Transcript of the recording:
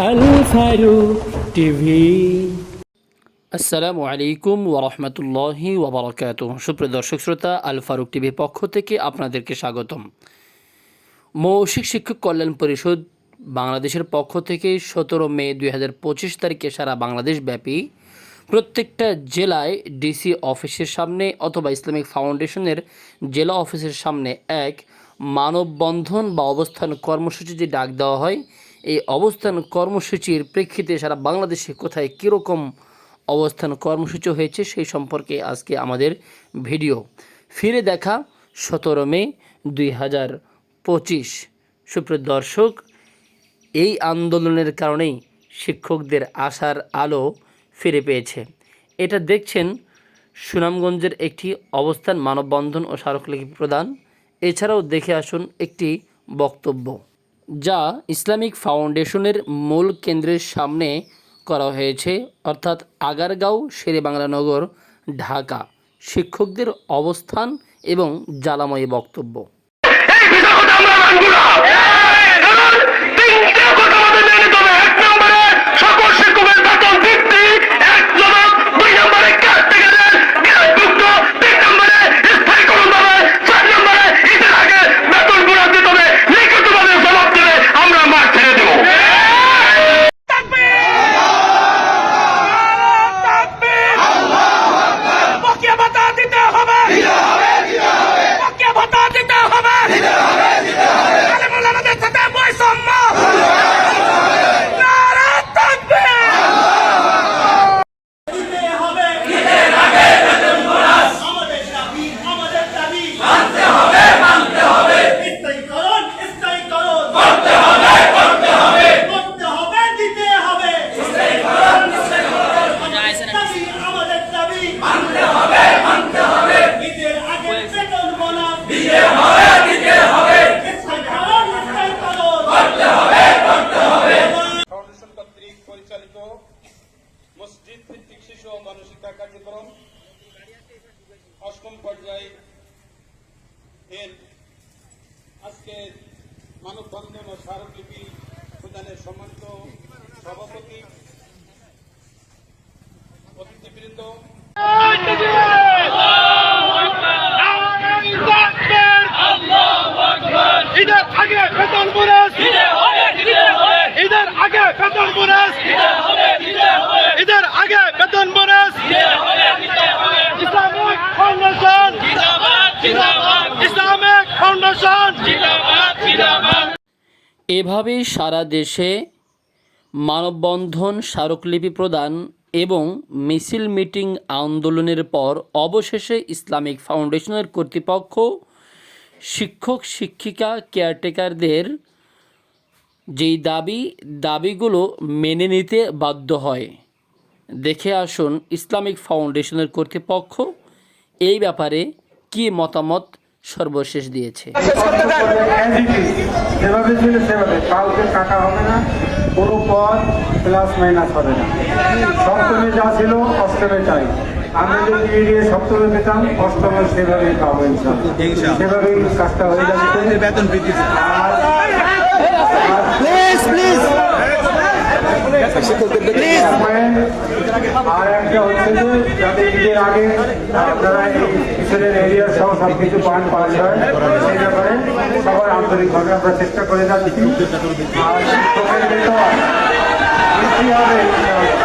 Al Faruk TV. আসসালামু আলাইকুম ওরহমতুল্লাহি ওবরাকাত সুপ্রিয় দর্শক শ্রোতা আল ফারুক টিভির পক্ষ থেকে আপনাদেরকে স্বাগতম। মৌসিক শিক্ষক কল্যাণ পরিষদ বাংলাদেশের পক্ষ থেকে সতেরো মে দুই হাজার পঁচিশ তারিখে সারা বাংলাদেশ ব্যাপী প্রত্যেকটা জেলায় ডিসি অফিসের সামনে অথবা ইসলামিক ফাউন্ডেশনের জেলা অফিসের সামনে এক মানববন্ধন বা অবস্থান কর্মসূচি যে ডাক দেওয়া হয়। এই অবস্থান কর্মসূচির প্রেক্ষিতে সারা বাংলাদেশে কোথায় কীরকম অবস্থান কর্মসূচি হয়েছে সেই সম্পর্কে আজকে আমাদের ভিডিও। ফিরে দেখা সতেরো মে দুই হাজার পঁচিশ। সুপ্রিয় দর্শক, এই আন্দোলনের কারণেই শিক্ষকদের আশার আলো ফিরে পেয়েছে। এটা দেখছেন সুনামগঞ্জের একটি অবস্থান মানববন্ধন ও স্মারকলিপি প্রদান। এছাড়াও দেখে আসুন একটি বক্তব্য। যা ইসলামিক ফাউন্ডেশনের মূল কেন্দ্রের সামনে করা হয়েছে, অর্থাৎ আগারগাঁও শেরেবাংলানগর ঢাকা। শিক্ষকদের অবস্থান এবং জ্বালাময়ী বক্তব্য। এর আজকে মানববন্ধন ও স্মারকলিপি প্রদানের সম্মানিত সভাপতি অতিথিবৃন্দ। ঈদের আগে বেতন বোনাস ঈদের আগে বেতন বোনাস ঈদের আগে বেতন bonus Islamic foundation Islamic foundation এভাবে সারা দেশে মানববন্ধন স্মারকলিপি প্রদান এবং মিছিল মিটিং আন্দোলনের পর অবশেষে ইসলামিক ফাউন্ডেশনের কর্তৃপক্ষ শিক্ষক, শিক্ষিকা, কেয়ারটেকারদের যেই দাবি, দাবিগুলো মেনে নিতে বাধ্য হয়। দেখে আসুন ইসলামিক ফাউন্ডেশনের কর্তৃপক্ষ এই ব্যাপারে কী মতামত সর্বশেষ দিয়েছে। যেভাবে ছিল সেভাবে। কাউকে কাটা হবে না কোনো পদ প্লাস মাইনাস হবে না। সপ্তমে যা ছিল অষ্টমে চাই আমরা যদি এড়িয়ে সপ্তমে পেতাম অষ্টমে সেভাবেই পাবো সেভাবেই কাজটা হয়ে যাবে। বেতন বৃদ্ধি প্লিজ প্লিজ আর একটা হচ্ছে যে যাতে ঈদের আগে আপনারা এই কিশোরের সব কিছু পান পাওয়া যায় সেই ব্যাপারে সবার আন্তরিকভাবে আমরা চেষ্টা করে যাচ্ছি আর শিক্ষকের বেতন, বৃদ্ধি হবে।